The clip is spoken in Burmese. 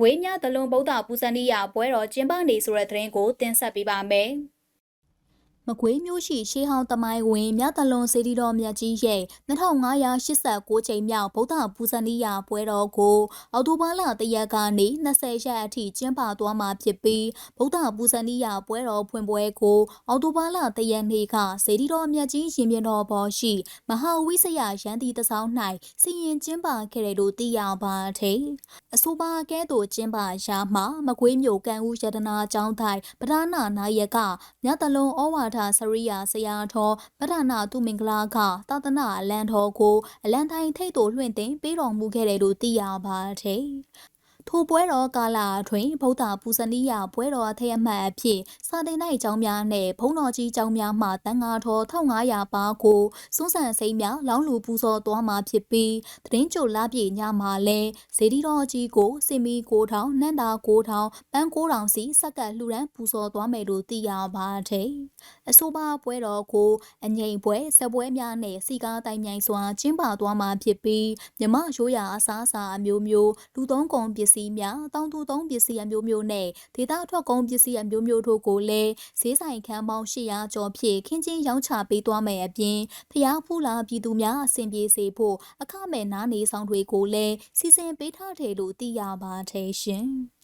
ကွေးမြသလုံးဗုဒ္ဓပူဇဏီယပွဲတော်ကျင်းပနေဆိုတဲ့သတင်းကိုတင်ဆက်ပေးပါမယ်။ မကွေးမျိုးရှိရှေးဟောင်းတမိုင်းဝင်မြတလွန်စေတီတော်မြတ်ကြီးရဲ့2589ချိန်မြောက်ဗုဒ္ဓပူဇဏီယပွဲတော်ကိုအောက်တိုဘာလတရက်ကနေ20ရက်အထိကျင်းပသွားမှာဖြစ်ပြီးဗုဒ္ဓပူဇဏီယပွဲတော်ဖွင့်ပွဲကိုအောက်တိုဘာလတရက်နေ့ကစေတီတော်မြတ်ကြီးရင်ပြင်တော်ပေါ်ရှိ မဟာဝိစယရန်တီတဆောင်း၌စီရင်ကျင်းပခဲ့တယ်လို့သိရပါသည်။အဆိုပါကဲ့သို့ကျင်းပရာမှာမကွေးမျိုးကံဦးရတနာကျောင်းထိုင်ပဓာနာနာယကမြတလွန်ဩဝါဒစရိယာဆရာတော်ပဒနာသူမင်္ဂလာကသာသနာအလံတော်ကိုအလံတိုင်းထိတ်သို့လွှင့်တင်ပေးတော်မူခဲ့တယ်လို့သိရပါတယ်။ ထိုပွဲတော်ကာလအတွင်းဗုဒ္ဓပူဇနီယပွဲတော်အထက်အမှတ်အဖြစ်စာတင်နိုင်ကျောင်းများနဲ့ဘုံတော်ကြီးကျောင်းများမှတန်ဃာတော်1500ပါးကိုစွန်းဆန်စိမ့်များလောင်းလူပူဇော်သွားမှာဖြစ်ပြီးတရင်ကျိုလာပြေညမှာလဲဇေဒီတော်ကြီးကိုစင်မီကိုထောင်နန္တာကိုထောင်ပန်းကိုထောင်စီစက်ကပ်လှူဒန်းပူဇော်သွားမယ်လို့သိရပါတယ်။အဆိုပါပွဲတော်ကိုအငိမ့်ပွဲစပွဲများနဲ့စီကားတိုင်မြိုင်စွာကျင်းပသွားမှာဖြစ်ပြီးမြမရိုးရာအစားအစာအမျိုးမျိုးလူသုံးကုန်ပစ္စည်းည်းများတောင်သူသုံးပစ္စည်းအမျိုးမျိုးနဲ့ဒေသထွက်ကုန်ပစ္စည်းအမျိုးမျိုးတို့ကိုလည်းဈေးဆိုင်ခန်းပေါင်း800ကျော်ဖြင့်ခင်းချင်းရောင်းချပေးသွားမယ်အပြင်ဖျားဖူးလာပြည်သူများအဆင်ပြေစေဖို့အခမဲ့နားနေဆောင်တွေကိုလည်းစီစဉ်ပေးထားတယ်လို့သိရပါတယ်ရှင်။